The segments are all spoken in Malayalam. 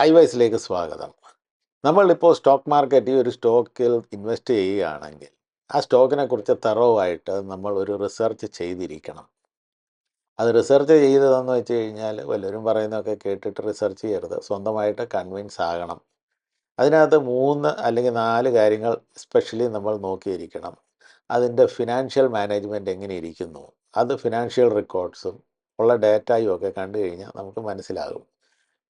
ഐ വൈസിലേക്ക് സ്വാഗതം. നമ്മളിപ്പോൾ സ്റ്റോക്ക് മാർക്കറ്റിൽ ഒരു സ്റ്റോക്കിൽ ഇൻവെസ്റ്റ് ചെയ്യുകയാണെങ്കിൽ ആ സ്റ്റോക്കിനെ കുറിച്ച് തറവായിട്ട് നമ്മൾ ഒരു റിസർച്ച് ചെയ്തിരിക്കണം. അത് റിസർച്ച് ചെയ്തതെന്ന് വെച്ച് കഴിഞ്ഞാൽ വല്ലവരും പറയുന്നതൊക്കെ കേട്ടിട്ട് റിസർച്ച് ചെയ്യരുത്. സ്വന്തമായിട്ട് കൺവിൻസ് ആകണം. അതിനകത്ത് മൂന്ന് അല്ലെങ്കിൽ നാല് കാര്യങ്ങൾ സ്പെഷ്യലി നമ്മൾ നോക്കിയിരിക്കണം. അതിന്റെ ഫിനാൻഷ്യൽ മാനേജ്മെന്റ് എങ്ങനെ ഇരിക്കുന്നു. അത് ഫിനാൻഷ്യൽ റെക്കോർഡ്സും ഉള്ള ഡേറ്റയും ഒക്കെ കണ്ടു കഴിഞ്ഞാൽ നമുക്ക് മനസ്സിലാകും.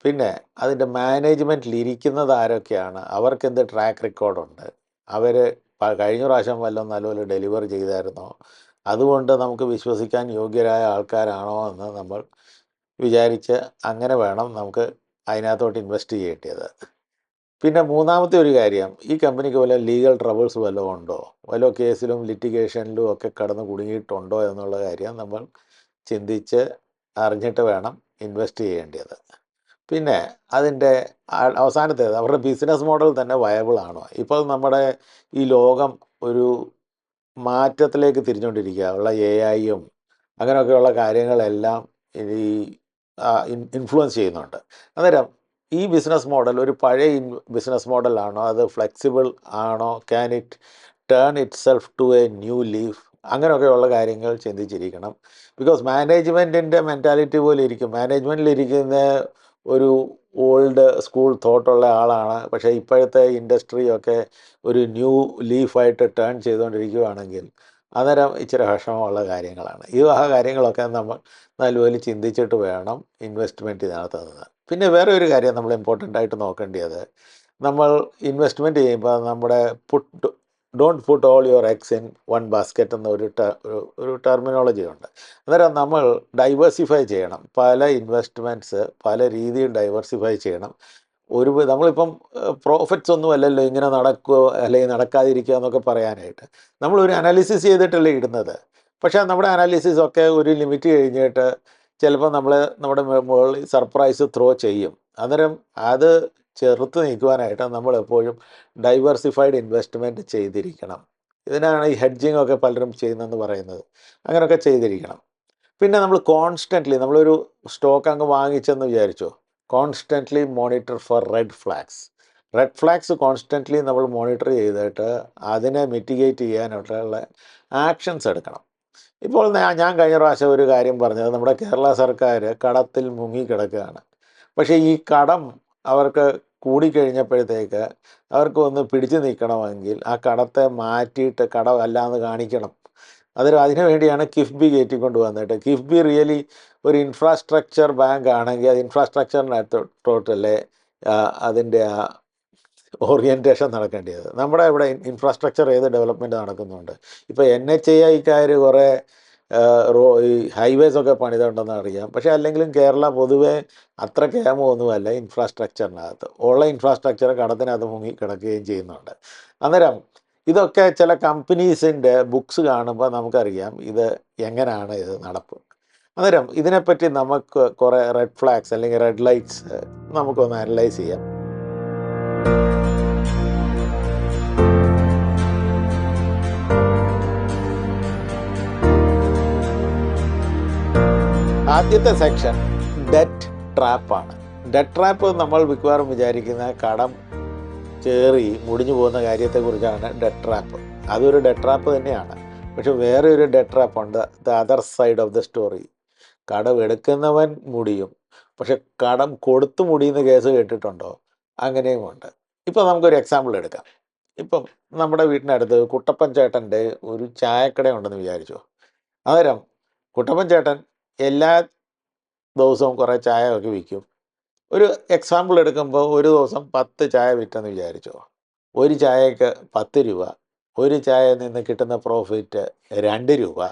പിന്നെ അതിന്റെ മാനേജ്മെന്റിൽ ഇരിക്കുന്നത് ആരൊക്കെയാണ്? അവർക്ക് എന്ത് ട്രാക്ക് റെക്കോർഡുണ്ട്? അവർ കഴിഞ്ഞ പ്രാവശ്യം വല്ലതും നല്ലപോലെ ഡെലിവർ ചെയ്തായിരുന്നോ? അതുകൊണ്ട് നമുക്ക് വിശ്വസിക്കാൻ യോഗ്യരായ ആൾക്കാരാണോ എന്ന് നമ്മൾ വിചാരിച്ച് അങ്ങനെ വേണം നമുക്ക് അതിനകത്തോട്ട് ഇൻവെസ്റ്റ് ചെയ്യേണ്ടത്. പിന്നെ മൂന്നാമത്തെ ഒരു കാര്യം ഈ കമ്പനിക്ക് വല്ല ലീഗൽ ട്രബിൾസ് വല്ലതും ഉണ്ടോ? വല്ല കേസിലും ലിറ്റിഗേഷനിലും ഒക്കെ കടന്ന് കുടുങ്ങിയിട്ടുണ്ടോ എന്നുള്ള കാര്യം നമ്മൾ ചിന്തിച്ച് അറിഞ്ഞിട്ട് വേണം ഇൻവെസ്റ്റ് ചെയ്യേണ്ടത്. പിന്നെ അതിന്റെ അവസാനത്തെ അവരുടെ ബിസിനസ് മോഡൽ തന്നെ വയബിൾ ആണോ? ഇപ്പോൾ നമ്മുടെ ഈ ലോകം ഒരു മാറ്റത്തിലേക്ക് തിരിഞ്ഞുകൊണ്ടിരിക്കുക. ഉള്ള എ ഐയും അങ്ങനെയൊക്കെയുള്ള കാര്യങ്ങളെല്ലാം ഈ ഇൻഫ്ലുവൻസ് ചെയ്യുന്നുണ്ട്. അന്നേരം ഈ ബിസിനസ് മോഡൽ ഒരു പഴയ ബിസിനസ് മോഡലാണോ അത് ഫ്ലെക്സിബിൾ ആണോ? Can it turn itself to a new leaf അങ്ങനെയൊക്കെയുള്ള കാര്യങ്ങൾ ചിന്തിച്ചിരിക്കണം. ബിക്കോസ് മാനേജ്മെന്റിന്റെ മെന്റാലിറ്റി പോലെ ഇരിക്കും. മാനേജ്മെന്റിലിരിക്കുന്ന ഒരു ഓൾഡ് സ്കൂൾ തോട്ടുള്ള ആളാണ്. പക്ഷേ ഇപ്പോഴത്തെ ഇൻഡസ്ട്രിയൊക്കെ ഒരു ന്യൂ ലീഫായിട്ട് ടേൺ ചെയ്തുകൊണ്ടിരിക്കുകയാണെങ്കിൽ അന്നേരം ഇച്ചിരി വിഷമമുള്ള കാര്യങ്ങളാണ്. ഈ വക കാര്യങ്ങളൊക്കെ നമ്മൾ നല്ലപോലെ ചിന്തിച്ചിട്ട് വേണം ഇൻവെസ്റ്റ്മെന്റ് നടത്തുന്നത് പിന്നെ വേറെ ഒരു കാര്യം നമ്മൾ ഇമ്പോർട്ടന്റ് ആയിട്ട് നോക്കേണ്ടത് നമ്മൾ ഇൻവെസ്റ്റ്മെന്റ് ചെയ്യുമ്പോൾ നമ്മുടെ put don't put all your eggs in one basket എന്ന ഒരു ഒരു- ടെർമിനോളജി ഉണ്ട്. അന്നേരം നമ്മൾ ഡൈവേഴ്സിഫൈ ചെയ്യണം. പല ഇൻവെസ്റ്റ്മെന്റ്സ് പല രീതിയിൽ ഡൈവേഴ്സിഫൈ ചെയ്യണം. ഒരു നമ്മളിപ്പം പ്രോഫിറ്റ്സ് ഒന്നും അല്ലല്ലോ ഇങ്ങനെ നടക്കുകയോ അല്ലെങ്കിൽ നടക്കാതിരിക്കുക എന്നൊക്കെ പറയാനായിട്ട്. നമ്മളൊരു അനാലിസിസ് ചെയ്തിട്ടല്ലേ ഇടുന്നത്. പക്ഷേ നമ്മുടെ അനാലിസിസ് ഒക്കെ ഒരു ലിമിറ്റ് കഴിഞ്ഞിട്ട് ചിലപ്പോൾ നമ്മൾ നമ്മുടെ മുകളിൽ സർപ്രൈസ് ത്രോ ചെയ്യും. അന്നേരം അത് ചെറുത്ത് നീക്കുവാനായിട്ട് നമ്മൾ എപ്പോഴും ഡൈവേഴ്സിഫൈഡ് ഇൻവെസ്റ്റ്മെന്റ് ചെയ്തിരിക്കണം. ഇതിനാണ് ഈ ഹെഡ്ജിങ് ഒക്കെ പലരും ചെയ്യുന്നതെന്ന് പറയുന്നത്. അങ്ങനെയൊക്കെ ചെയ്തിരിക്കണം. പിന്നെ നമ്മൾ കോൺസ്റ്റന്റ്ലി നമ്മളൊരു സ്റ്റോക്ക് അങ്ങ് വാങ്ങിച്ചെന്ന് വിചാരിച്ചോ? Constantly monitor for red flags red flags constantly നമ്മൾ മോണിറ്റർ ചെയ്തിട്ട് അതിനെ മിറ്റിഗേറ്റ് ചെയ്യാനുള്ള ആക്ഷൻസ് എടുക്കണം. ഇപ്പോൾ ഞാൻ കഴിഞ്ഞ പ്രാവശ്യം ഒരു കാര്യം പറഞ്ഞത് നമ്മുടെ കേരള സർക്കാർ കടത്തിൽ മുങ്ങിക്കിടക്കുകയാണ് പക്ഷേ ഈ കടം അവർക്ക് കൂടിക്കഴിഞ്ഞപ്പോഴത്തേക്ക് അവർക്ക് ഒന്ന് പിടിച്ചു നിൽക്കണമെങ്കിൽ ആ കടത്തെ മാറ്റിയിട്ട് കടം അല്ലാന്ന് കാണിക്കണം. അതിന് അതിനു വേണ്ടിയാണ് കിഫ്ബി കയറ്റിക്കൊണ്ട് വന്നിട്ട് കിഫ്ബി റിയലി ഒരു ഇൻഫ്രാസ്ട്രക്ചർ ബാങ്ക് ആണെങ്കിൽ അത് ഇൻഫ്രാസ്ട്രക്ചറിനകത്തോട്ടല്ലേ അതിന്റെ ആ ഓറിയന്റേഷൻ നടക്കേണ്ടത് നമ്മുടെ ഇവിടെ ഇൻഫ്രാസ്ട്രക്ചർ ഏത് ഡെവലപ്മെന്റ് നടക്കുന്നുണ്ട്? ഇപ്പോൾ എൻ എച്ച് ഐക്കാർ കുറേ റോ ഈ ഹൈവേസ് ഒക്കെ പണിതുണ്ടെന്ന് അറിയാം. പക്ഷേ അല്ലെങ്കിലും കേരള പൊതുവേ അത്ര കേമൊന്നുമല്ല ഇൻഫ്രാസ്ട്രക്ചറിനകത്ത്. ഉള്ള ഇൻഫ്രാസ്ട്രക്ചർ കടത്തിനകത്ത് മുങ്ങി കിടക്കുകയും ചെയ്യുന്നുണ്ട്. അന്നേരം ഇതൊക്കെ ചില കമ്പനീസിന്റെ ബുക്സ് കാണുമ്പോൾ നമുക്കറിയാം ഇത് എങ്ങനെയാണ് ഇത് നടപ്പ്. അന്നേരം ഇതിനെപ്പറ്റി നമുക്ക് കുറേ റെഡ് ഫ്ലാഗ്സ് അല്ലെങ്കിൽ റെഡ് ലൈറ്റ്സ് നമുക്കൊന്ന് അനലൈസ് ചെയ്യാം. ആദ്യത്തെ സെക്ഷൻ ഡെറ്റ് ട്രാപ്പാണ് ഡെറ്റ് ട്രാപ്പ് നമ്മൾ മിക്കവാറും വിചാരിക്കുന്ന കടം ചേറി മുടിഞ്ഞു പോകുന്ന കാര്യത്തെക്കുറിച്ചാണ് ഡെറ്റ് ട്രാപ്പ് അതൊരു ഡെറ്റ് ട്രാപ്പ് തന്നെയാണ്. പക്ഷെ വേറെ ഒരു ഡെറ്റ് ട്രാപ്പ് ഉണ്ട് the other side of the story കടം എടുക്കുന്നവൻ മുടിയും. പക്ഷെ കടം കൊടുത്തു മുടിയുന്ന കേസ് കേട്ടിട്ടുണ്ടോ? അങ്ങനെയും ഉണ്ട്. ഇപ്പോൾ നമുക്കൊരു എക്സാമ്പിൾ എടുക്കാം. ഇപ്പം നമ്മുടെ വീട്ടിനടുത്ത് കുട്ടപ്പൻ ചേട്ടന്റെ ഒരു ചായക്കട ഉണ്ടെന്ന് വിചാരിച്ചു? അന്നേരം കുട്ടപ്പൻ ചേട്ടൻ എല്ലാ ദിവസവും കുറേ ചായ ഒക്കെ വിൽക്കും. ഒരു എക്സാമ്പിൾ എടുക്കുമ്പോൾ ഒരു ദിവസം പത്ത് ചായ വിറ്റെന്ന് വിചാരിച്ചോ. ഒരു ചായക്ക് പത്ത് രൂപ ഒരു ചായയിൽ നിന്ന് കിട്ടുന്ന പ്രോഫിറ്റ് രണ്ട് രൂപ.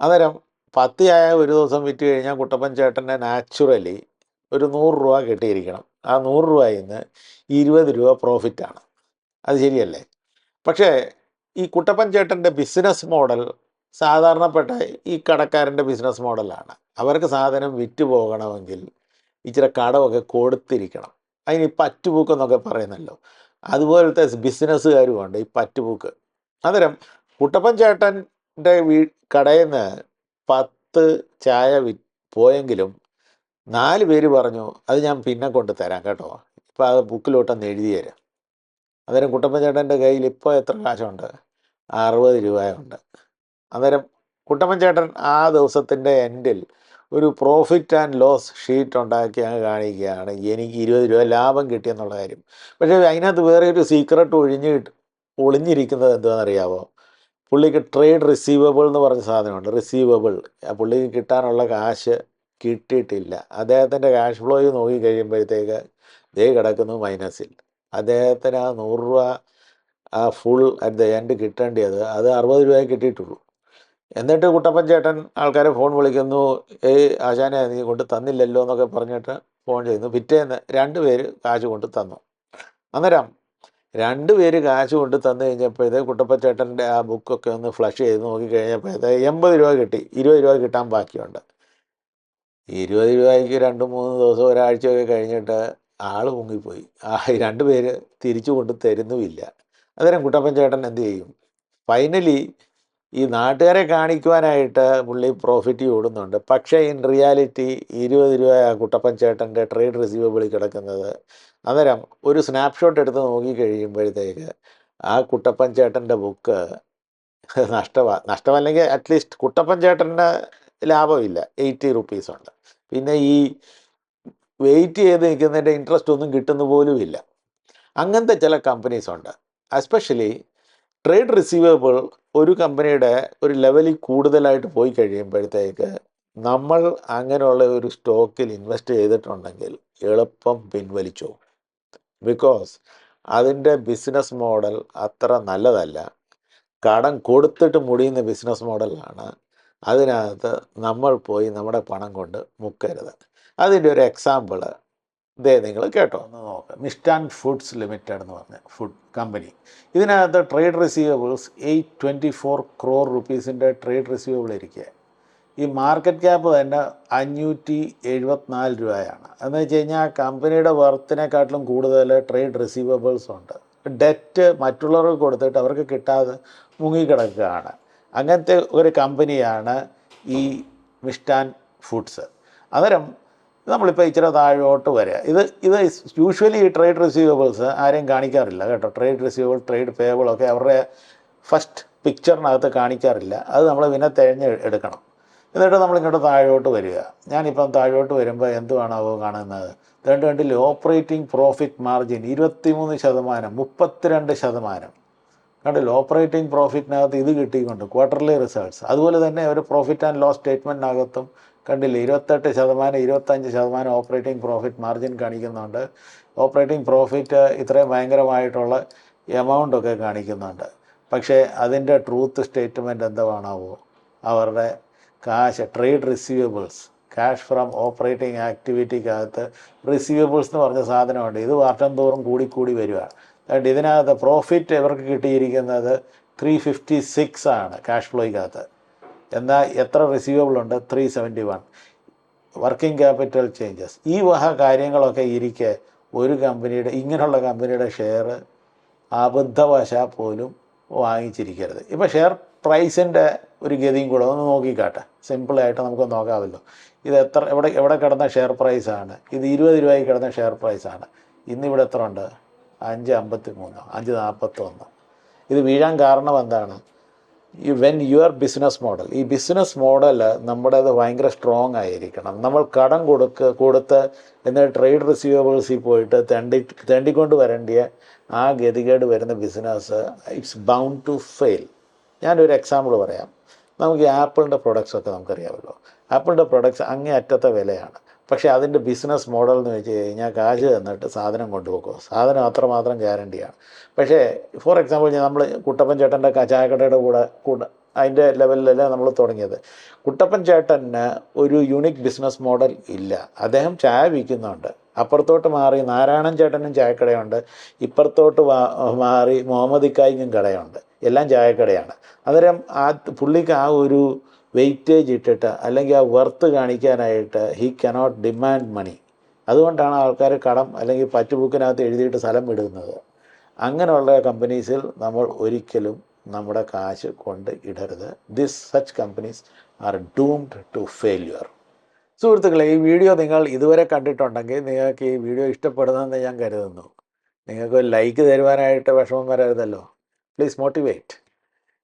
അന്നേരം പത്ത് ചായ ഒരു ദിവസം വിറ്റ് കഴിഞ്ഞാൽ കുട്ടപ്പൻ ചേട്ടന്റെ നാച്ചുറലി ഒരു നൂറ് രൂപ കിട്ടിയിരിക്കണം. ആ നൂറ് രൂപയിൽ നിന്ന് ഇരുപത് രൂപ പ്രോഫിറ്റാണ് അത് ശരിയല്ലേ? പക്ഷേ ഈ കുട്ടപ്പൻ ചേട്ടന്റെ ബിസിനസ് മോഡൽ സാധാരണപ്പെട്ട ഈ കടക്കാരന്റെ ബിസിനസ് മോഡലാണ് അവർക്ക് സാധനം വിറ്റ് പോകണമെങ്കിൽ ഇച്ചിരി കടമൊക്കെ കൊടുത്തിരിക്കണം. അതിന് ഈ പറ്റുപൂക്ക് എന്നൊക്കെ പറയുന്നല്ലോ. അതുപോലത്തെ ബിസിനസ്സുകാരുമുണ്ട് ഈ പറ്റുപൂക്ക്. അന്നേരം കുട്ടപ്പൻ ചേട്ടന്റെ വീ കടയിൽ നിന്ന് പത്ത് ചായ വി പോയെങ്കിലും നാല് പേര് പറഞ്ഞു അത് ഞാൻ പിന്നെ കൊണ്ട് തരാം കേട്ടോ. ഇപ്പം അത് ബുക്കിലോട്ടൊന്ന് എഴുതി തരാം. അന്നേരം കുട്ടപ്പൻ ചേട്ടന്റെ കയ്യിൽ ഇപ്പോൾ എത്ര കാശുണ്ട്? അറുപത് രൂപയുണ്ട്. അന്നേരം കുട്ടമ്മൻ ചേട്ടൻ ആ ദിവസത്തിന്റെ എൻഡിൽ ഒരു പ്രോഫിറ്റ് ആൻഡ് ലോസ് ഷീറ്റ് ഉണ്ടാക്കി അങ്ങ് കാണിക്കുകയാണ്. എനിക്ക് ഇരുപത് രൂപ ലാഭം കിട്ടിയെന്നുള്ള കാര്യം. പക്ഷേ അതിനകത്ത് വേറെ ഒരു സീക്രട്ട് ഒഴിഞ്ഞ് ഒളിഞ്ഞിരിക്കുന്നത് എന്താണെന്നറിയാമോ പുള്ളിക്ക് ട്രേഡ് റിസീവബിൾ എന്ന് പറഞ്ഞ സാധനമുണ്ട്. റിസീവബിൾ പുള്ളിക്ക് കിട്ടാനുള്ള കാശ് കിട്ടിയിട്ടില്ല. അദ്ദേഹത്തിന്റെ ക്യാഷ് ഫ്ലോയിൽ നോക്കി കഴിയുമ്പോഴത്തേക്ക് ദേ കിടക്കുന്നു മൈനസിൽ അദ്ദേഹത്തിന് ആ നൂറ് രൂപ ആ ഫുൾ അറ്റ് ദ എൻഡ് കിട്ടേണ്ടത് അത് അറുപത് രൂപയെ കിട്ടിയിട്ടുള്ളൂ. എന്നിട്ട് കുട്ടപ്പൻ ചേട്ടൻ ആൾക്കാരെ ഫോൺ വിളിക്കുന്നു ഏയ് ആശാനെ നീ കൊണ്ട് തന്നില്ലല്ലോ എന്നൊക്കെ പറഞ്ഞിട്ട് ഫോൺ ചെയ്യുന്നു. പിറ്റേന്ന് രണ്ട് പേര് കാശ് കൊണ്ട് തന്നു. അന്നേരം രണ്ട് പേര് കാശ് കൊണ്ട് തന്നു കഴിഞ്ഞപ്പോഴത്തേ കുട്ടപ്പൻ ചേട്ടന്റെ ആ ബുക്കൊക്കെ ഒന്ന് ഫ്ലഷ് ചെയ്ത് നോക്കി കഴിഞ്ഞപ്പോഴത്തേ എൺപത് രൂപ കിട്ടി. ഇരുപത് രൂപ കിട്ടാൻ ബാക്കിയുണ്ട്. ഇരുപത് രൂപയ്ക്ക് രണ്ട് മൂന്ന് ദിവസം ഒരാഴ്ചയൊക്കെ കഴിഞ്ഞിട്ട് ആൾ മുങ്ങിപ്പോയി ആ രണ്ട് പേര് തിരിച്ചു കൊണ്ട് തരുന്നുമില്ല. അന്നേരം കുട്ടപ്പൻ ചേട്ടൻ എന്ത് ചെയ്യും? ഫൈനലി ഈ നാട്ടുകാരെ കാണിക്കുവാനായിട്ട് പുള്ളി പ്രോഫിറ്റ് ഓടുന്നുണ്ട് പക്ഷേ ഇൻ റിയാലിറ്റി ഇരുപത് രൂപ കുട്ടപ്പൻ ചേട്ടന്റെ ട്രേഡ് റിസീവബിളിൽ കിടക്കുന്നത്. അന്നേരം ഒരു സ്നാപ്ഷോട്ട് എടുത്ത് നോക്കിക്കഴിയുമ്പോഴത്തേക്ക് ആ കുട്ടപ്പൻ ചേട്ടന്റെ ബുക്ക് നഷ്ടമാണ് നഷ്ടമല്ലെങ്കിൽ അറ്റ്ലീസ്റ്റ് കുട്ടപ്പൻ ചേട്ടന് ലാഭമില്ല. എയ്റ്റി റുപ്പീസ് ഉണ്ട്. പിന്നെ ഈ വെയിറ്റ് ചെയ്ത് നിൽക്കുന്നതിന്റെ ഇൻട്രസ്റ്റ് ഒന്നും കിട്ടുന്ന പോലും ഇല്ല അങ്ങനത്തെ ചില കമ്പനീസ് ഉണ്ട്. എസ്പെഷ്യലി ട്രേഡ് റിസീവബിൾ ഒരു കമ്പനിയുടെ ഒരു ലെവലിൽ കൂടുതലായിട്ട് പോയി കഴിയുമ്പോഴത്തേക്ക് നമ്മൾ അങ്ങനെയുള്ള ഒരു സ്റ്റോക്കിൽ ഇൻവെസ്റ്റ് ചെയ്തിട്ടുണ്ടെങ്കിൽ എളുപ്പം പിൻവലിച്ചു ബിക്കോസ് അതിന്റെ ബിസിനസ് മോഡൽ അത്ര നല്ലതല്ല. കടം കൊടുത്തിട്ട് മുടിയുന്ന ബിസിനസ് മോഡലാണ്. അതിനകത്ത് നമ്മൾ പോയി നമ്മുടെ പണം കൊണ്ട് മുക്കരുത്. അതിന്റെ ഒരു എക്സാമ്പിൾ ഇതേ നിങ്ങൾ കേട്ടോ ഒന്ന് നോക്കാം. മിസ്റ്റാൻ ഫുഡ്സ് ലിമിറ്റഡ് എന്ന് പറഞ്ഞ ഫുഡ് കമ്പനി. ഇതിനകത്ത് trade receivables eight twenty four crore റുപ്പീസിന്റെ trade receivable ഇരിക്കുക ഈ മാർക്കറ്റ് ക്യാപ്പ് തന്നെ അഞ്ഞൂറ്റി എഴുപത്തിനാല് രൂപയാണ്. എന്ന് വെച്ച് കഴിഞ്ഞാൽ കമ്പനിയുടെ വർത്തിനെക്കാട്ടിലും കൂടുതൽ ട്രേഡ് റിസീവബിൾസ് ഉണ്ട്. ഡെറ്റ് മറ്റുള്ളവർക്ക് കൊടുത്തിട്ട് അവർക്ക് കിട്ടാതെ മുങ്ങിക്കിടക്കുകയാണ്. അങ്ങനത്തെ ഒരു കമ്പനിയാണ് ഈ മിസ്റ്റാൻ ഫുഡ്സ്. അന്നേരം നമ്മളിപ്പോൾ ഇച്ചിരി താഴോട്ട് വരിക. ഇത് ഇത് യൂഷ്വലി ഈ ട്രേഡ് റിസീവബിൾസ് ആരെയും കാണിക്കാറില്ല കേട്ടോ. ട്രേഡ് റിസീവബിൾ ട്രേഡ് പേബിൾ ഒക്കെ അവരുടെ ഫസ്റ്റ് പിക്ചറിനകത്ത് കാണിക്കാറില്ല. അത് നമ്മൾ പിന്നെ തിരഞ്ഞ് എടുക്കണം. എന്നിട്ട് നമ്മളിങ്ങോട്ട് താഴോട്ട് വരിക. ഞാനിപ്പം താഴോട്ട് വരുമ്പോൾ എന്തുവാണാവോ കാണുന്നത്? രണ്ട് രണ്ടിൽ ഓപ്പറേറ്റിംഗ് പ്രോഫിറ്റ് മാർജിൻ ഇരുപത്തിമൂന്ന് ശതമാനം മുപ്പത്തിരണ്ട് ശതമാനം. കണ്ടില്ല? ഓപ്പറേറ്റിംഗ് പ്രോഫിറ്റിനകത്ത് ഇത് കിട്ടിക്കൊണ്ട് ക്വാർട്ടർലി റിസൾട്ട്സ് അതുപോലെ തന്നെ ഒരു പ്രോഫിറ്റ് ആൻഡ് ലോസ് സ്റ്റേറ്റ്മെന്റിനകത്തും കണ്ടില്ലേ ഇരുപത്തെട്ട് ശതമാനം ഇരുപത്തഞ്ച് ശതമാനം ഓപ്പറേറ്റിംഗ് പ്രോഫിറ്റ് മാർജിൻ കാണിക്കുന്നുണ്ട്. ഓപ്പറേറ്റിംഗ് പ്രോഫിറ്റ് ഇത്രയും ഭയങ്കരമായിട്ടുള്ള എമൗണ്ടൊക്കെ കാണിക്കുന്നുണ്ട്. പക്ഷേ അതിന്റെ ട്രൂത്ത് സ്റ്റേറ്റ്മെന്റ് എന്തുവാണാവോ അവരുടെ കാശ് trade receivables cash from operating ആക്ടിവിറ്റിക്കകത്ത് receivables എന്ന് പറഞ്ഞ സാധനമുണ്ട്. ഇത് വർഷം തോറും കൂടിക്കൂടി വരികയാണ് അതുകൊണ്ട് ഇതിനകത്ത് പ്രോഫിറ്റ് ഇവർക്ക് കിട്ടിയിരിക്കുന്നത് ത്രീ ഫിഫ്റ്റി സിക്സ് ആണ് ക്യാഷ് ഫ്ലോയ്ക്കകത്ത് എന്നാൽ എത്ര റിസീവബിൾ ഉണ്ട്? Three seventy one working capital changes ഈ വക കാര്യങ്ങളൊക്കെ ഇരിക്കെ ഒരു കമ്പനിയുടെ ഇങ്ങനെയുള്ള കമ്പനിയുടെ ഷെയർ അബദ്ധവശ പോലും വാങ്ങിച്ചിരിക്കരുത്. ഇപ്പോൾ ഷെയർ പ്രൈസിന്റെ ഒരു ഗതിയും കൂടെ ഒന്ന് നോക്കിക്കാട്ടെ. സിമ്പിളായിട്ട് നമുക്ക് നോക്കാമല്ലോ. ഇത് എത്ര എവിടെ എവിടെ കിടന്ന ഷെയർ പ്രൈസാണ് ഇത് ഇരുപത് രൂപയ്ക്ക് കിടന്ന ഷെയർ പ്രൈസാണ് ഇന്നിവിടെ എത്ര ഉണ്ട്? അഞ്ച് അമ്പത്തി മൂന്ന് അഞ്ച് നാൽപ്പത്തൊന്ന് ഇത് വീഴാൻ കാരണം എന്താണ്? ഈ വെൻ യുവർ ബിസിനസ് മോഡൽ ഈ ബിസിനസ് മോഡൽ നമ്മുടേത് ഭയങ്കര സ്ട്രോങ് ആയിരിക്കണം. നമ്മൾ കടം കൊടുക്ക കൊടുത്ത് എന്നിട്ട് ട്രേഡ് റിസീവബിൾസിൽ പോയിട്ട് തെണ്ടി തെണ്ടിക്കൊണ്ട് വരേണ്ടിയ ആ ഗതികേട് വരുന്ന business it's bound to fail ഞാനൊരു എക്സാമ്പിൾ പറയാം. നമുക്ക് ആപ്പിളിന്റെ പ്രൊഡക്ട്സ് ഒക്കെ നമുക്കറിയാമല്ലോ. ആപ്പിളിന്റെ പ്രൊഡക്ട്സ് അങ്ങേ അറ്റത്തെ വിലയാണ്. പക്ഷേ അതിന്റെ ബിസിനസ് മോഡൽ എന്ന് വെച്ച് കഴിഞ്ഞാൽ കാശ് തന്നിട്ട് സാധനം കൊണ്ടുപോകും സാധനം അത്രമാത്രം ഗ്യാരണ്ടിയാണ്. പക്ഷേ ഫോർ എക്സാമ്പിൾ നമ്മൾ കുട്ടപ്പൻ ചേട്ടന്റെ ചായക്കടയുടെ കൂടെ കൂടെ അതിന്റെ ലെവലിലല്ല നമ്മൾ തുടങ്ങിയത്. കുട്ടപ്പൻ ചേട്ടന് ഒരു യൂണിക് ബിസിനസ് മോഡൽ ഇല്ല. അദ്ദേഹം ചായ വിൽക്കുന്നുണ്ട്. അപ്പുറത്തോട്ട് മാറി നാരായണൻ ചേട്ടനും ചായക്കടയുണ്ട്. ഇപ്പുറത്തോട്ട് മാറി മുഹമ്മദ് ഇക്കായിക്കും കടയുണ്ട്. എല്ലാം ചായക്കടയാണ്. അന്നേരം ആ പുള്ളിക്ക് ആ ഒരു വെയിറ്റേജ് ഇട്ടിട്ട് അല്ലെങ്കിൽ ആ വർത്ത് കാണിക്കാനായിട്ട് ഹി കനോട്ട് ഡിമാൻഡ് മണി അതുകൊണ്ടാണ് ആൾക്കാർ കടം അല്ലെങ്കിൽ പറ്റുബുക്കിനകത്ത് എഴുതിയിട്ട് സ്ഥലം വിടുന്നത്. അങ്ങനെയുള്ള കമ്പനീസിൽ നമ്മൾ ഒരിക്കലും നമ്മുടെ കാശ് കൊണ്ട് ഇടരുത്. This such companies are doomed to failure സുഹൃത്തുക്കളെ ഈ വീഡിയോ നിങ്ങൾ ഇതുവരെ കണ്ടിട്ടുണ്ടെങ്കിൽ നിങ്ങൾക്ക് ഈ വീഡിയോ ഇഷ്ടപ്പെടുന്നതെന്ന് ഞാൻ കരുതുന്നു. നിങ്ങൾക്ക് ലൈക്ക് തരുവാനായിട്ട് വിഷമം വരരുതല്ലോ. പ്ലീസ് മോട്ടിവേറ്റ്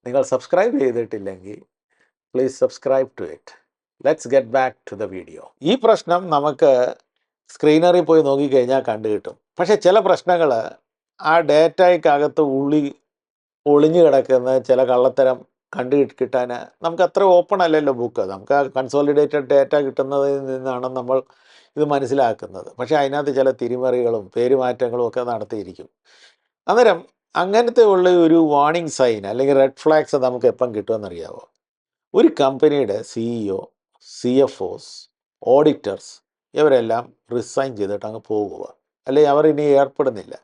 നിങ്ങൾ സബ്സ്ക്രൈബ് ചെയ്തിട്ടില്ലെങ്കിൽ please subscribe to it let's get back to the video ഈ പ്രശ്നം നമുക്ക് സ്ക്രീനറിൽ പോയി നോക്കിക്കഴിഞ്ഞാൽ കണ്ടു കിട്ടും. പക്ഷേ ചില പ്രശ്നങ്ങൾ ആ ഡേറ്റയ്ക്കകത്ത് ഉള്ളി ഒളിഞ്ഞു കിടക്കുന്ന ചില കള്ളത്തരം കണ്ടു കിട്ടാൻ നമുക്ക് അത്ര ഓപ്പൺ അല്ലല്ലോ ബുക്ക് നമുക്ക് ആ കൺസോളിഡേറ്റഡ് ഡേറ്റ കിട്ടുന്നതിൽ നിന്നാണ് നമ്മൾ ഇത് മനസ്സിലാക്കുന്നത്. പക്ഷേ അതിനകത്ത് ചില തിരിമറികളും പേരുമാറ്റങ്ങളും ഒക്കെ നടത്തിയിരിക്കും. അന്നേരം അങ്ങനത്തെ ഉള്ള ഒരു വാർണിംഗ് സൈൻ അല്ലെങ്കിൽ റെഡ് ഫ്ലാഗ്സ് നമുക്ക് എപ്പം കിട്ടുമെന്നറിയാവോ ഒരു കമ്പനിയുടെ CEO C F Os auditors ഇവരെല്ലാം റിസൈൻ ചെയ്തിട്ട് അങ്ങ് പോകുക. അല്ലെങ്കിൽ അവർ ഇനി ഏർപ്പെടുന്നില്ല.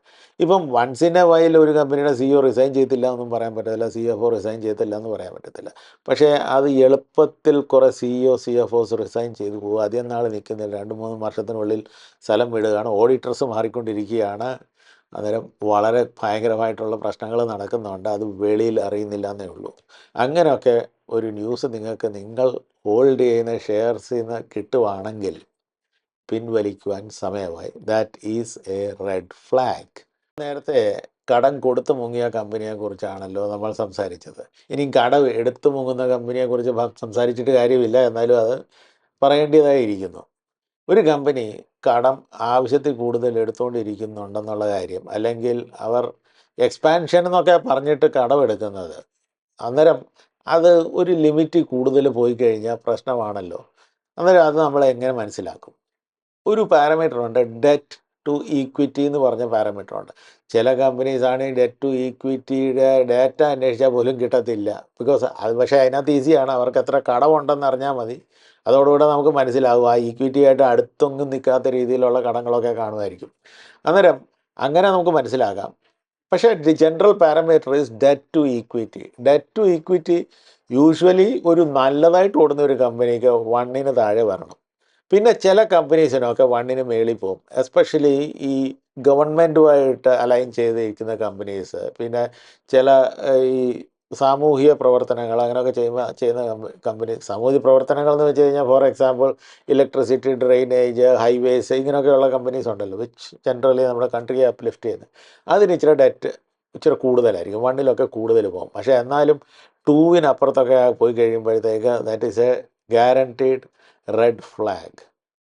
ഇപ്പം വൺസ് ഇൻ എ വൈൽ ഒരു കമ്പനിയുടെ സിഇഒ റിസൈൻ ചെയ്തില്ല എന്നും പറയാൻ പറ്റത്തില്ല. സി എഫ് ഒ റിസൈൻ ചെയ്തില്ല എന്ന് പറയാൻ പറ്റത്തില്ല. പക്ഷേ അത് എളുപ്പത്തിൽ കുറേ CEO C F Os resign ചെയ്തു പോകുക അധികം നാൾ നിൽക്കുന്നില്ല രണ്ട് മൂന്ന് വർഷത്തിനുള്ളിൽ സ്ഥലം വിടുകയാണ്. ഓഡിറ്റേഴ്സ് മാറിക്കൊണ്ടിരിക്കുകയാണ്. അന്നേരം വളരെ ഭയങ്കരമായിട്ടുള്ള പ്രശ്നങ്ങൾ നടക്കുന്നുണ്ട്. അത് വെളിയിൽ അറിയുന്നില്ല എന്നേ ഉള്ളൂ. അങ്ങനെയൊക്കെ ഒരു ന്യൂസ് നിങ്ങൾക്ക് നിങ്ങൾ ഹോൾഡ് ചെയ്യുന്ന ഷെയർസിൽ നിന്ന് കിട്ടുവാണെങ്കിൽ പിൻവലിക്കുവാൻ സമയമായി. That is a red flag നേരത്തെ കടം കൊടുത്തു മുങ്ങിയ കമ്പനിയെ കുറിച്ചാണല്ലോ നമ്മൾ സംസാരിച്ചത്. ഇനി കടം എടുത്തു മുങ്ങുന്ന കമ്പനിയെ കുറിച്ച് സംസാരിച്ചിട്ട് കാര്യമില്ല. എന്നാലും അത് പറയേണ്ടതായിരിക്കുന്നു. ഒരു കമ്പനി കടം ആവശ്യത്തിൽ കൂടുതൽ എടുത്തുകൊണ്ടിരിക്കുന്നുണ്ടെന്നുള്ള കാര്യം അല്ലെങ്കിൽ അവർ എക്സ്പാൻഷൻ എന്നൊക്കെ പറഞ്ഞിട്ട് കടമെടുക്കുന്നത്. അന്നേരം അത് ഒരു ലിമിറ്റ് കൂടുതൽ പോയി കഴിഞ്ഞാൽ പ്രശ്നമാണല്ലോ. അന്നേരം അത് നമ്മൾ എങ്ങനെ മനസ്സിലാക്കും? ഒരു പാരാമീറ്റർ ഉണ്ട് ഡെറ്റ് ടു ഈക്വിറ്റി എന്ന് പറഞ്ഞ പാരാമീറ്റർ ഉണ്ട്. ചില കമ്പനീസാണ് ആണ് ഡെറ്റ് ടു ഈക്വിറ്റിയുടെ ഡാറ്റ അന്വേഷിച്ചാൽ പോലും കിട്ടത്തില്ല. ബിക്കോസ് അത് പക്ഷേ അതിനകത്ത് ഈസിയാണ് അവർക്ക് എത്ര കടമുണ്ടെന്ന് അറിഞ്ഞാൽ മതി. അതോടുകൂടെ നമുക്ക് മനസ്സിലാവും ആ ഈക്വിറ്റി ആയിട്ട് അടുത്തൊന്നും നിൽക്കാത്ത രീതിയിലുള്ള കടങ്ങളൊക്കെ കാണുമായിരിക്കും. അന്നേരം അങ്ങനെ നമുക്ക് മനസ്സിലാക്കാം പക്ഷേ the general parameter is debt to equity debt to equity usually ഒരു നല്ലതായിട്ട് ഓടുന്ന ഒരു കമ്പനിക്ക് വണ്ണിന് താഴെ വരണം. പിന്നെ ചില കമ്പനീസിനൊക്കെ വണ്ണിന് മേളിൽ പോകും. എസ്പെഷ്യലി ഈ ഗവൺമെന്റുമായിട്ട് അലൈൻ ചെയ്തിരിക്കുന്ന കമ്പനീസ് പിന്നെ ചില ഈ സാമൂഹിക പ്രവർത്തനങ്ങൾ അങ്ങനെയൊക്കെ ചെയ്യുമ്പോൾ ചെയ്യുന്ന കമ്പനി സാമൂഹിക പ്രവർത്തനങ്ങൾ എന്ന് വെച്ച് കഴിഞ്ഞാൽ for example electricity drainage highways ഇങ്ങനെയൊക്കെയുള്ള കമ്പനീസ് ഉണ്ടല്ലോ വിച്ച് ജനറലി നമ്മുടെ കൺട്രിയെ അപ്ലിഫ്റ്റ് ചെയ്യുന്നത്. അതിന് ഇച്ചിരി ഡെറ്റ് ഇച്ചിരി കൂടുതലായിരിക്കും. വണ്ണിലൊക്കെ കൂടുതൽ പോകും. പക്ഷേ എന്നാലും ടൂവിനപ്പുറത്തൊക്കെ പോയി കഴിയുമ്പോഴത്തേക്ക് that is a guaranteed red flag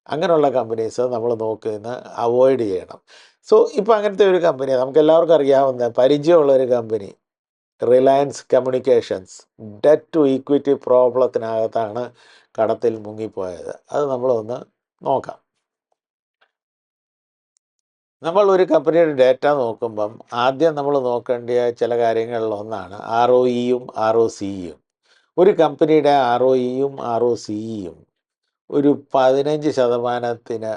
അങ്ങനെയുള്ള കമ്പനീസ് നമ്മൾ നോക്കുന്ന അവോയ്ഡ് ചെയ്യണം. സോ ഇപ്പോൾ അങ്ങനത്തെ ഒരു കമ്പനി നമുക്ക് എല്ലാവർക്കും അറിയാവുന്ന പരിചയമുള്ള ഒരു company Reliance communications. Debt to equity പ്രോബ്ലത്തിനകത്താണ് കടത്തിൽ മുങ്ങിപ്പോയത്. അത് നമ്മളൊന്ന് നോക്കാം. നമ്മൾ ഒരു കമ്പനിയുടെ ഡേറ്റ നോക്കുമ്പം ആദ്യം നമ്മൾ നോക്കേണ്ട ചില കാര്യങ്ങളിലൊന്നാണ് ആർ ഒ ഇയും ആർ ഒ സിയും ഒരു കമ്പനിയുടെ ആർ ഒ ഇയും ആർ ഒ സിയും ഒരു പതിനഞ്ച് ശതമാനത്തിന്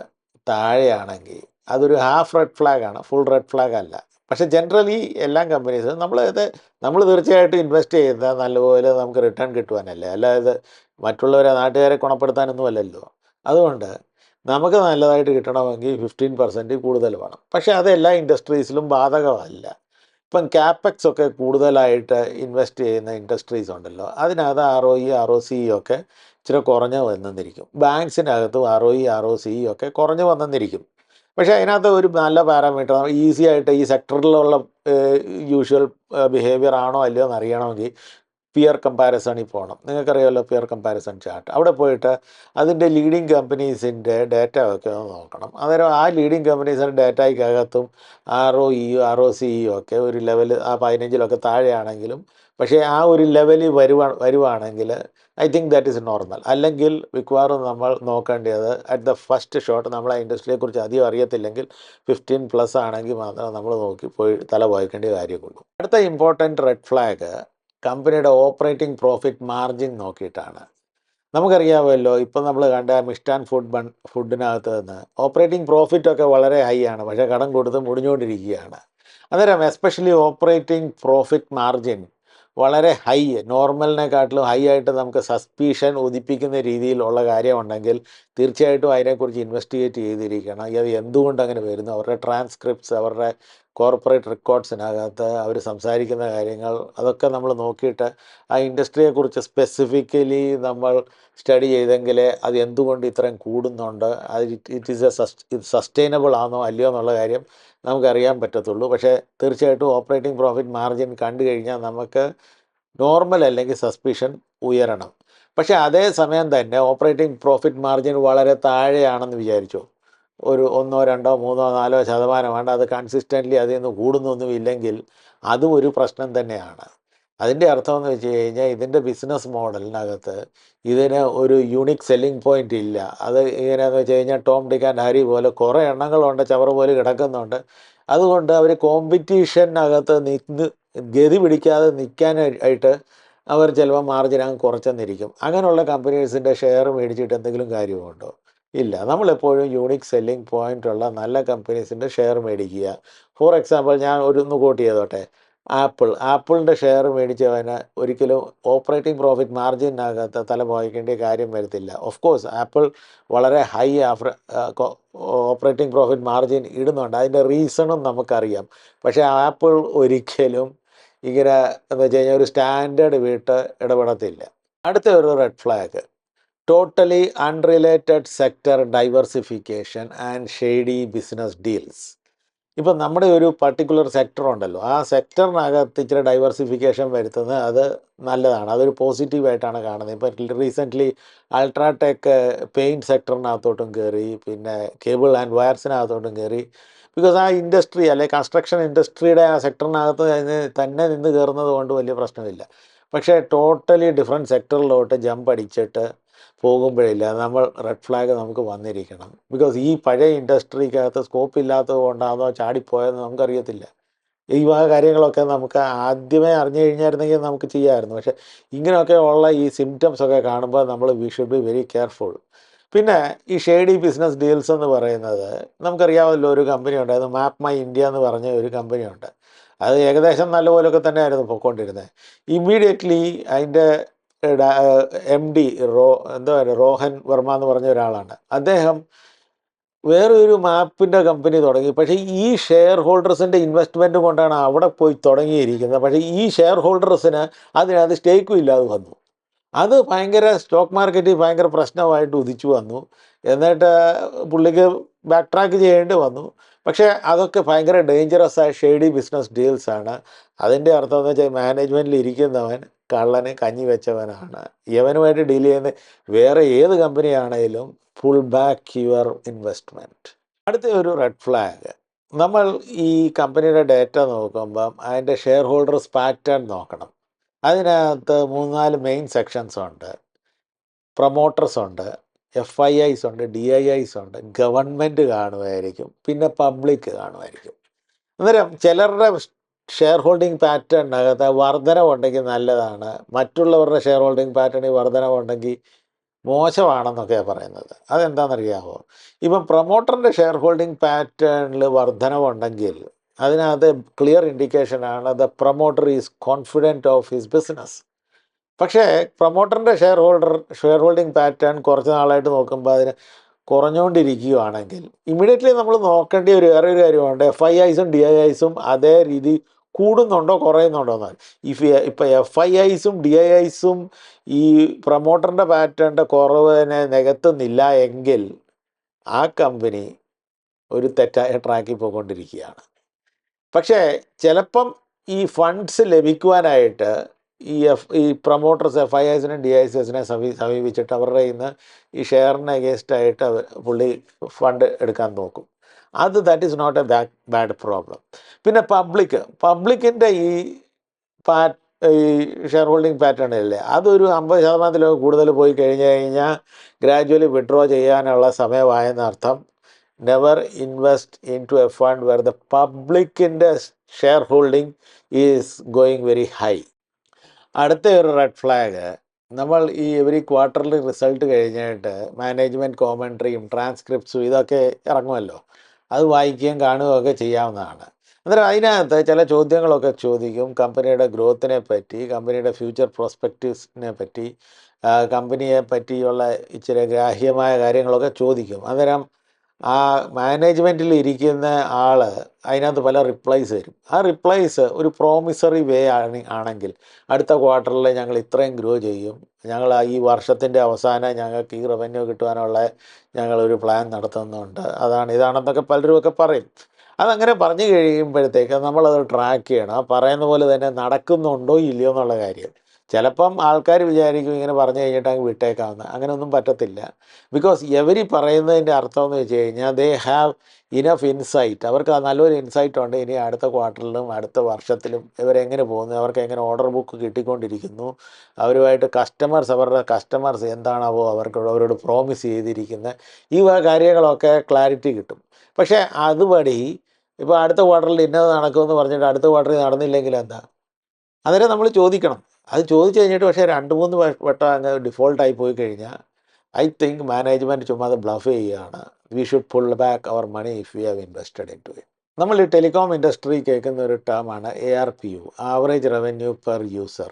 താഴെയാണെങ്കിൽ അതൊരു ഹാഫ് റെഡ് ഫ്ലാഗാണ് ഫുൾ റെഡ് ഫ്ലാഗ് അല്ല. പക്ഷേ ജനറലി എല്ലാ കമ്പനീസും ഇത് നമ്മൾ തീർച്ചയായിട്ടും ഇൻവെസ്റ്റ് ചെയ്യുന്ന നല്ലപോലെ നമുക്ക് റിട്ടേൺ കിട്ടുവാനല്ലേ. അല്ലാതെ മറ്റുള്ളവരെ നാട്ടുകാരെ ഗുണപ്പെടുത്താനൊന്നും അല്ലല്ലോ. അതുകൊണ്ട് നമുക്ക് നല്ലതായിട്ട് കിട്ടണമെങ്കിൽ ഫിഫ്റ്റീൻ പെർസെന്റ് കൂടുതൽ വേണം. പക്ഷേ അത് എല്ലാ ഇൻഡസ്ട്രീസിലും ബാധകമല്ല. ഇപ്പം ക്യാപെക്സ് ഒക്കെ കൂടുതലായിട്ട് ഇൻവെസ്റ്റ് ചെയ്യുന്ന ഇൻഡസ്ട്രീസ് ഉണ്ടല്ലോ. അതിനകത്ത് R O E R O C ഒക്കെ ഇച്ചിരി കുറഞ്ഞ് വന്നിരിക്കും. ബാങ്ക്സിനകത്തും R O E R O C ഒക്കെ കുറഞ്ഞ് വന്നെന്നിരിക്കും പക്ഷേ അതിനകത്ത് ഒരു നല്ല പാരാമീറ്റർ ഈസി ആയിട്ട് ഈ സെക്ടറിലുള്ള യൂഷ്വൽ ബിഹേവിയർ ആണോ അല്ലയോ എന്ന് അറിയണമെങ്കിൽ പിയർ കമ്പാരിസണിൽ പോകണം നിങ്ങൾക്കറിയാമല്ലോ പിയർ കമ്പാരിസൺ ചാർട്ട് അവിടെ പോയിട്ട് അതിന്റെ ലീഡിങ് കമ്പനീസിന്റെ ഡാറ്റ ഒക്കെ ഒന്ന് നോക്കണം. അന്നേരം ആ ലീഡിങ് കമ്പനീസിന്റെ ഡാറ്റയ്ക്കകത്തും R O E R O C E ഒക്കെ ഒരു ലെവൽ ആ പതിനഞ്ചിലൊക്കെ താഴെയാണെങ്കിലും പക്ഷേ ആ ഒരു ലെവലിൽ വരുവാ വരുവാണെങ്കിൽ I think that is normal അല്ലെങ്കിൽ മിക്കവാറും നമ്മൾ നോക്കേണ്ടത് അറ്റ് ദ ഫസ്റ്റ് ഷോട്ട് നമ്മൾ ആ ഇൻഡസ്ട്രിയെക്കുറിച്ച് അധികം അറിയത്തില്ലെങ്കിൽ ഫിഫ്റ്റീൻ പ്ലസ് ആണെങ്കിൽ മാത്രം നമ്മൾ നോക്കി പോയി തല പോയിക്കേണ്ട കാര്യമുള്ളൂ. അടുത്ത ഇമ്പോർട്ടന്റ് റെഡ് ഫ്ലാഗ് കമ്പനിയുടെ ഓപ്പറേറ്റിംഗ് പ്രോഫിറ്റ് മാർജിൻ നോക്കിയിട്ടാണ്. നമുക്കറിയാമല്ലോ ഇപ്പം നമ്മൾ കണ്ട മിഷ്ടാൻ ഫുഡ് ബൺ ഫുഡിനകത്ത് നിന്ന് ഓപ്പറേറ്റിംഗ് പ്രോഫിറ്റൊക്കെ വളരെ ഹൈ ആണ് പക്ഷേ കടം കൊടുത്ത് മുടിഞ്ഞുകൊണ്ടിരിക്കുകയാണ്. അന്നേരം എസ്പെഷ്യലി ഓപ്പറേറ്റിംഗ് പ്രോഫിറ്റ് മാർജിൻ വളരെ ഹൈ നോർമലിനെക്കാട്ടിലും ഹൈ ആയിട്ട് നമുക്ക് സസ്പീഷൻ ഉദിപ്പിക്കുന്ന രീതിയിലുള്ള കാര്യമുണ്ടെങ്കിൽ തീർച്ചയായിട്ടും അതിനെക്കുറിച്ച് ഇൻവെസ്റ്റിഗേറ്റ് ചെയ്തിരിക്കണം. അത് എന്തുകൊണ്ട് അങ്ങനെ വരുന്നു? അവരുടെ ട്രാൻസ്ക്രിപ്റ്റ്സ് അവരുടെ കോർപ്പറേറ്റ് റെക്കോർഡ്സിനകത്ത് അവർ സംസാരിക്കുന്ന കാര്യങ്ങൾ അതൊക്കെ നമ്മൾ നോക്കിയിട്ട് ആ ഇൻഡസ്ട്രിയെക്കുറിച്ച് സ്പെസിഫിക്കലി നമ്മൾ സ്റ്റഡി ചെയ്തെങ്കിലേ അത് എന്തുകൊണ്ട് ഇത്രയും കൂടുന്നുണ്ട് അത് it is a sus sustainable ആണോ അല്ലയോ എന്നുള്ള കാര്യം നമുക്കറിയാൻ പറ്റത്തുള്ളൂ. പക്ഷേ തീർച്ചയായിട്ടും ഓപ്പറേറ്റിംഗ് പ്രോഫിറ്റ് മാർജിൻ കണ്ടു കഴിഞ്ഞാൽ നമുക്ക് നോർമൽ അല്ലെങ്കിൽ സസ്പിഷൻ ഉയരണം. പക്ഷേ അതേ സമയം തന്നെ ഓപ്പറേറ്റിംഗ് പ്രോഫിറ്റ് മാർജിൻ വളരെ താഴെയാണെന്ന് വിചാരിച്ചു? ഒരു ഒന്നോ രണ്ടോ മൂന്നോ നാലോ ശതമാനമാണ് അത് കൺസിസ്റ്റന്റ്ലി അതിൽ നിന്ന് കൂടുന്നൊന്നും ഇല്ലെങ്കിൽ അതും ഒരു പ്രശ്നം തന്നെയാണ്. അതിന്റെ അർത്ഥം എന്ന് വെച്ച് കഴിഞ്ഞാൽ ഇതിന്റെ ബിസിനസ് മോഡലിനകത്ത് ഇതിന് ഒരു യൂണിക് സെല്ലിംഗ് പോയിന്റ് ഇല്ല. അത് ഇങ്ങനെയെന്ന് വെച്ച് കഴിഞ്ഞാൽ ടോം ഡിക്ക് ആൻഡ് ഹാരി പോലെ കുറേ എണ്ണങ്ങളുണ്ട് ചവർ പോലെ കിടക്കുന്നുണ്ട്. അതുകൊണ്ട് അവർ കോമ്പറ്റീഷനകത്ത് നിന്ന് ഗതി പിടിക്കാതെ നിൽക്കാനായിട്ട് അവർ ചിലപ്പോൾ മാർജിൻ അങ്ങ് കുറച്ചെന്നിരിക്കും. അങ്ങനെയുള്ള കമ്പനീസിന്റെ ഷെയർ മേടിച്ചിട്ട് എന്തെങ്കിലും കാര്യമുണ്ടോ? ഇല്ല. നമ്മളെപ്പോഴും യൂണിക് സെല്ലിംഗ് പോയിന്റ് ഉള്ള നല്ല കമ്പനീസിന്റെ ഷെയർ മേടിക്കുക. ഫോർ എക്സാമ്പിൾ ഞാൻ ഒരു ഒന്ന് കോട്ട് ചെയ്തോട്ടെ. ആപ്പിൾ. ആപ്പിളിന്റെ ഷെയർ മേടിച്ചവന് ഒരിക്കലും ഓപ്പറേറ്റിംഗ് പ്രോഫിറ്റ് മാർജിനകത്ത് തല പോയിക്കേണ്ട കാര്യം വരത്തില്ല. ഓഫ് കോഴ്സ് ആപ്പിൾ വളരെ ഹൈ ആഫ്ര ഓപ്പറേറ്റിംഗ് പ്രോഫിറ്റ് മാർജിൻ ഇടുന്നുണ്ട്. അതിന്റെ റീസണും നമുക്കറിയാം. പക്ഷേ ആപ്പിൾ ഒരിക്കലും ഇങ്ങനെ എന്ന് വെച്ച് കഴിഞ്ഞാൽ ഒരു സ്റ്റാൻഡേർഡ് വീട്ട് ഇടപെടത്തില്ല. അടുത്ത ഒരു red flag totally unrelated sector diversification and shady business deals ഇപ്പം നമ്മുടെ ഒരു പർട്ടിക്കുലർ സെക്ടർ ഉണ്ടല്ലോ. ആ സെക്ടറിനകത്ത് ഇച്ചിരി ഡൈവേഴ്സിഫിക്കേഷൻ വരുത്തുന്നത് അത് നല്ലതാണ്. അതൊരു പോസിറ്റീവായിട്ടാണ് കാണുന്നത്. ഇപ്പം റീസെന്റ്ലി അൾട്രാടെക് പെയിന്റ് സെക്ടറിനകത്തോട്ടും കയറി പിന്നെ കേബിൾ ആൻഡ് വയർസിനകത്തോട്ടും കയറി ബിക്കോസ് ആ ഇൻഡസ്ട്രി അല്ലെങ്കിൽ കൺസ്ട്രക്ഷൻ ഇൻഡസ്ട്രിയുടെ ആ സെക്ടറിനകത്ത് തന്നെ നിന്ന് കയറുന്നത് കൊണ്ട് വലിയ പ്രശ്നമില്ല. പക്ഷേ ടോട്ടലി ഡിഫറെന്റ് സെക്ടറിലോട്ട് ജമ്പ് അടിച്ചിട്ട് പോകുമ്പോഴില്ല നമ്മൾ റെഡ് ഫ്ലാഗ് നമുക്ക് വന്നിരിക്കണം. ബിക്കോസ് ഈ പഴയ ഇൻഡസ്ട്രിക്കകത്ത് സ്കോപ്പ് ഇല്ലാത്തത് കൊണ്ടാണോ ചാടിപ്പോയെന്ന് നമുക്കറിയത്തില്ല. ഈ വക കാര്യങ്ങളൊക്കെ നമുക്ക് ആദ്യമേ അറിഞ്ഞു കഴിഞ്ഞായിരുന്നെങ്കിൽ നമുക്ക് ചെയ്യാമായിരുന്നു. പക്ഷേ ഇങ്ങനെയൊക്കെ ഉള്ള ഈ സിംറ്റംസ് ഒക്കെ കാണുമ്പോൾ നമ്മൾ we should be very careful പിന്നെ ഈ ഷെയ്ഡി ബിസിനസ് ഡീൽസ് എന്ന് പറയുന്നത് നമുക്കറിയാമല്ലോ ഒരു കമ്പനി ഉണ്ടായിരുന്നു മാപ്പ് മൈ ഇന്ത്യ എന്ന് പറഞ്ഞ ഒരു കമ്പനിയുണ്ട് അത് ഏകദേശം നല്ലപോലൊക്കെ തന്നെയായിരുന്നു പോയിക്കൊണ്ടിരുന്നത്. ഇമ്മീഡിയറ്റ്ലി അതിന്റെ എം ഡി റോ എന്താ പറയുക റോഹൻ വർമ്മ എന്ന് പറഞ്ഞ ഒരാളാണ്. അദ്ദേഹം വേറൊരു മാപ്പിന്റെ കമ്പനി തുടങ്ങി. പക്ഷേ ഈ ഷെയർ ഹോൾഡേഴ്സിന്റെ ഇൻവെസ്റ്റ്മെന്റ് കൊണ്ടാണ് അവിടെ പോയി തുടങ്ങിയിരിക്കുന്നത്. പക്ഷേ ഈ ഷെയർ ഹോൾഡേഴ്സിന് അതിനകത്ത് സ്റ്റേക്കും ഇല്ലാതെ വന്നു. അത് ഭയങ്കര സ്റ്റോക്ക് മാർക്കറ്റിൽ ഭയങ്കര പ്രശ്നമായിട്ട് ഉദിച്ചു വന്നു. എന്നിട്ട് പുള്ളിക്ക് ബാക്ക് ട്രാക്ക് ചെയ്യേണ്ടി വന്നു. പക്ഷേ അതൊക്കെ ഭയങ്കര ഡേഞ്ചറസ് ആയ ഷെയ്ഡി ബിസിനസ് ഡീൽസ് ആണ്. അതിന്റെ അർത്ഥം എന്ന് വെച്ചാൽ മാനേജ്മെന്റിൽ ഇരിക്കുന്നവൻ കള്ളനെ കഞ്ഞി വെച്ചവനാണ്. യവനുമായിട്ട് ഡീൽ ചെയ്യുന്ന വേറെ ഏത് കമ്പനിയാണേലും ഫുൾ ബാക്ക് യുവർ ഇൻവെസ്റ്റ്മെന്റ് അടുത്ത ഒരു റെഡ് ഫ്ലാഗ് നമ്മൾ ഈ കമ്പനിയുടെ ഡേറ്റ നോക്കുമ്പം അതിന്റെ ഷെയർ ഹോൾഡേഴ്സ് പാറ്റേൺ നോക്കണം. അതിനകത്ത് നാല് മെയിൻ സെക്ഷൻസ് ഉണ്ട്. പ്രൊമോട്ടേഴ്സ് ഉണ്ട് എഫ് ഐ ഐസ് ഉണ്ട് ഡി ഐ ഐസ് ഉണ്ട്. ഗവൺമെന്റ് കാണുമായിരിക്കും. പിന്നെ പബ്ലിക് കാണുമായിരിക്കും. അന്നേരം ചിലരുടെ ഷെയർ ഹോൾഡിംഗ് പാറ്റേണിനകത്ത് വർധനവുണ്ടെങ്കിൽ നല്ലതാണ്. മറ്റുള്ളവരുടെ ഷെയർ ഹോൾഡിംഗ് പാറ്റേണിൽ വർധനവുണ്ടെങ്കിൽ മോശമാണെന്നൊക്കെയാണ് പറയുന്നത്. അതെന്താണെന്നറിയാമോ ഇപ്പം പ്രൊമോട്ടറിന്റെ ഷെയർ ഹോൾഡിംഗ് പാറ്റേണിൽ വർധനവുണ്ടെങ്കിൽ അതിനകത്ത് ക്ലിയർ ഇൻഡിക്കേഷൻ ആണ് the promoter is confident of his business പക്ഷേ പ്രൊമോട്ടറിന്റെ share holder share holding pattern കുറച്ച് നാളായിട്ട് നോക്കുമ്പോൾ അതിന് കുറഞ്ഞുകൊണ്ടിരിക്കുകയാണെങ്കിൽ ഇമ്മീഡിയറ്റ്ലി നമ്മൾ നോക്കേണ്ട ഒരു വേറെ ഒരു കാര്യമുണ്ട് എഫ് ഐ ഐസും ഡി ഐ ഐസും അതേ രീതി കൂടുന്നുണ്ടോ കുറയുന്നുണ്ടോ എന്നാൽ ഇഫ് ഇപ്പോൾ എഫ് ഐ ഐസും ഡി ഐ ഐസും ഈ പ്രൊമോട്ടറിന്റെ പാറ്റേണിന്റെ കുറവിനെ നികത്തുന്നില്ല എങ്കിൽ ആ കമ്പനി ഒരു തെറ്റായ ട്രാക്കിൽ പോയിക്കൊണ്ടിരിക്കുകയാണ്. ചിലപ്പം ഈ ഫണ്ട്സ് ലഭിക്കുവാനായിട്ട് ഈ എഫ് ഈ പ്രൊമോട്ടേഴ്സ് എഫ് ഐ എസിനെ ഡി ഐ എസിനെ സമീ സമീപിച്ചിട്ട് അവരുടെ ഇന്ന് ഈ ഷെയറിന് അഗേൻസ്റ്റായിട്ട് അവർ പുള്ളി ഫണ്ട് എടുക്കാൻ നോക്കും. അത് that is not a bad bad problem പിന്നെ പബ്ലിക് പബ്ലിക്കിന്റെ ഈ പാ ഈ ഷെയർ ഹോൾഡിംഗ് പാറ്റേൺ അല്ലേ അതൊരു അമ്പത് ശതമാനത്തിലൊക്കെ കൂടുതൽ പോയി കഴിഞ്ഞ് കഴിഞ്ഞാൽ ഗ്രാജുവലി വിഡ്രോ ചെയ്യാനുള്ള സമയമായെന്നർത്ഥം never invest in to a fund where the പബ്ലിക്കിന്റെ shareholding is going very high അടുത്ത ഒരു റെഡ് ഫ്ലാഗ് നമ്മൾ ഈ എവറി ക്വാർട്ടർലി റിസൾട്ട് കഴിഞ്ഞിട്ട് മാനേജ്മെന്റ് കോമൻട്രിയും ട്രാൻസ്ക്രിപ്റ്റ്സും ഇതൊക്കെ ഇറങ്ങുമല്ലോ. അത് വായിക്കുകയും കാണുകയും ഒക്കെ ചെയ്യാവുന്നതാണ്. അന്നേരം അതിനകത്ത് ചില ചോദ്യങ്ങളൊക്കെ ചോദിക്കും. കമ്പനിയുടെ ഗ്രോത്തിനെ പറ്റി കമ്പനിയുടെ ഫ്യൂച്ചർ പ്രോസ്പെക്റ്റീവ്സിനെ പറ്റി കമ്പനിയെ പറ്റിയുള്ള ഇച്ചിരി ഗ്രാഹ്യമായ കാര്യങ്ങളൊക്കെ ചോദിക്കും. അന്നേരം ആ മാനേജ്മെന്റിൽ ഇരിക്കുന്ന ആൾ അതിനകത്ത് പല റിപ്ലൈസ് വരും. ആ റിപ്ലൈസ് ഒരു പ്രോമിസറി വേ ആണ് ആണെങ്കിൽ അടുത്ത ക്വാർട്ടറിൽ ഞങ്ങൾ ഇത്രയും ഗ്രോ ചെയ്യും. ഞങ്ങൾ ഈ വർഷത്തിന്റെ അവസാനം ഞങ്ങൾക്ക് ഈ റവന്യൂ കിട്ടുവാനുള്ള ഞങ്ങളൊരു പ്ലാൻ നടത്തുന്നുണ്ട്. അതാണ് ഇതാണെന്നൊക്കെ പലരും ഒക്കെ പറയും. അതങ്ങനെ പറഞ്ഞു കഴിയുമ്പോഴത്തേക്ക് നമ്മളത് ട്രാക്ക് ചെയ്യണം. ആ പറയുന്ന പോലെ തന്നെ നടക്കുന്നുണ്ടോ ഇല്ലയോ എന്നുള്ള കാര്യം. ചിലപ്പം ആൾക്കാർ വിചാരിക്കും ഇങ്ങനെ പറഞ്ഞു കഴിഞ്ഞിട്ട് അങ്ങ് വിട്ടേക്കാവുന്ന. അങ്ങനെയൊന്നും പറ്റത്തില്ല. ബിക്കോസ് എവരി പറയുന്നതിന്റെ അർത്ഥം എന്ന് വെച്ച് കഴിഞ്ഞാൽ ദേ ഹാവ് ഇനഫ് ഇൻസൈറ്റ് അവർക്ക് നല്ലൊരു ഇൻസൈറ്റ് ഉണ്ട്. ഇനി അടുത്ത ക്വാർട്ടറിലും അടുത്ത വർഷത്തിലും ഇവരെങ്ങനെ പോകുന്നു അവർക്ക് എങ്ങനെ ഓർഡർ ബുക്ക് കിട്ടിക്കൊണ്ടിരിക്കുന്നു അവരുമായിട്ട് കസ്റ്റമേഴ്സ് അവരുടെ കസ്റ്റമേഴ്സ് എന്താണാവോ അവർക്ക് അവരോട് പ്രോമിസ് ചെയ്തിരിക്കുന്നത് ഈ കാര്യങ്ങളൊക്കെ ക്ലാരിറ്റി കിട്ടും. പക്ഷേ അതുപടി ഇപ്പോൾ അടുത്ത ക്വാർട്ടറിൽ ഇന്നത് നടക്കുമെന്ന് പറഞ്ഞിട്ട് അടുത്ത ക്വാർട്ടറിൽ നടന്നില്ലെങ്കിൽ എന്താ? അന്നേരം നമ്മൾ ചോദിക്കണം. അത് ചോദിച്ചു കഴിഞ്ഞിട്ട് പക്ഷേ രണ്ട് മൂന്ന് വട്ടം അങ്ങ് ഡിഫോൾട്ടായി പോയി കഴിഞ്ഞാൽ ഐ തിങ്ക് മാനേജ്മെന്റ് ചുമ്മാ അത് ബ്ലഫ് ചെയ്യുകയാണ്. We should pull back our money if you have invested in to it. നമ്മൾ ഈ ടെലികോം ഇൻഡസ്ട്രി കേൾക്കുന്ന ഒരു ടേമാണ് A R P U average revenue per user.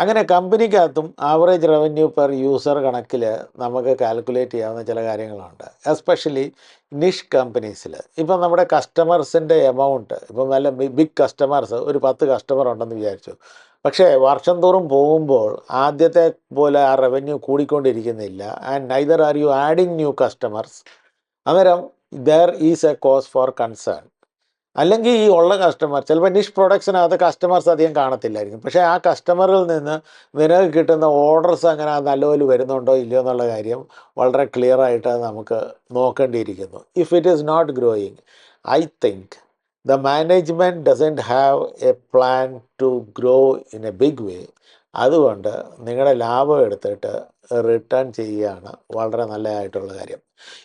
അങ്ങനെ കമ്പനിക്കകത്തും ആവറേജ് റവന്യൂ പെർ യൂസർ കണക്കിൽ നമുക്ക് കാൽക്കുലേറ്റ് ചെയ്യാവുന്ന ചില കാര്യങ്ങളുണ്ട്. എസ്പെഷ്യലി നിഷ് കമ്പനീസിൽ ഇപ്പം നമ്മുടെ കസ്റ്റമേഴ്സിന്റെ എമൗണ്ട് ഇപ്പം നല്ല ബിഗ് കസ്റ്റമേഴ്സ് ഒരു പത്ത് കസ്റ്റമർ ഉണ്ടെന്ന് വിചാരിച്ചു. പക്ഷേ വർഷം തോറും പോകുമ്പോൾ ആദ്യത്തെ പോലെ ആ revenue കൂടിക്കൊണ്ടിരിക്കുന്നില്ല. And neither are you adding new customers അന്നേരം there is a cause for concern അല്ലെങ്കിൽ ഈ ഉള്ള കസ്റ്റമർ ചിലപ്പോൾ നിഷ് പ്രൊഡക്ട്സിനകത്ത് കസ്റ്റമേഴ്സ് അധികം കാണത്തില്ലായിരിക്കും. പക്ഷേ ആ കസ്റ്റമറിൽ നിന്ന് നിനക്ക് കിട്ടുന്ന ഓർഡേഴ്സ് അങ്ങനെ നല്ലപോലെ വരുന്നുണ്ടോ ഇല്ലയോ എന്നുള്ള കാര്യം വളരെ ക്ലിയർ ആയിട്ട് നമുക്ക് നോക്കേണ്ടിയിരിക്കുന്നു. If it is not growing I think the management doesn't have a plan to grow in a big way അതുകൊണ്ട് നിങ്ങളുടെ ലാഭം എടുത്തിട്ട് റിട്ടേൺ ചെയ്യുകയാണ് വളരെ നല്ലതായിട്ടുള്ള കാര്യം.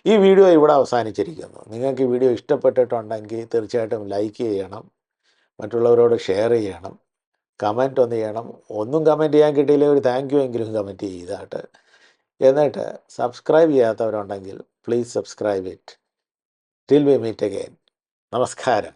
ഈ വീഡിയോ ഇവിടെ അവസാനിച്ചിരിക്കുന്നു. നിങ്ങൾക്ക് ഈ വീഡിയോ ഇഷ്ടപ്പെട്ടിട്ടുണ്ടെങ്കിൽ തീർച്ചയായിട്ടും ലൈക്ക് ചെയ്യണം മറ്റുള്ളവരോട് ഷെയർ ചെയ്യണം കമന്റ് ഒന്ന് ചെയ്യണം. ഒന്നും കമന്റ് ചെയ്യാൻ കിട്ടിയില്ല ഒരു താങ്ക് യു എങ്കിലും കമന്റ് ചെയ്താട്ട്. എന്നിട്ട് സബ്സ്ക്രൈബ് ചെയ്യാത്തവരുണ്ടെങ്കിൽ please subscribe it till we meet again നമസ്കാരം.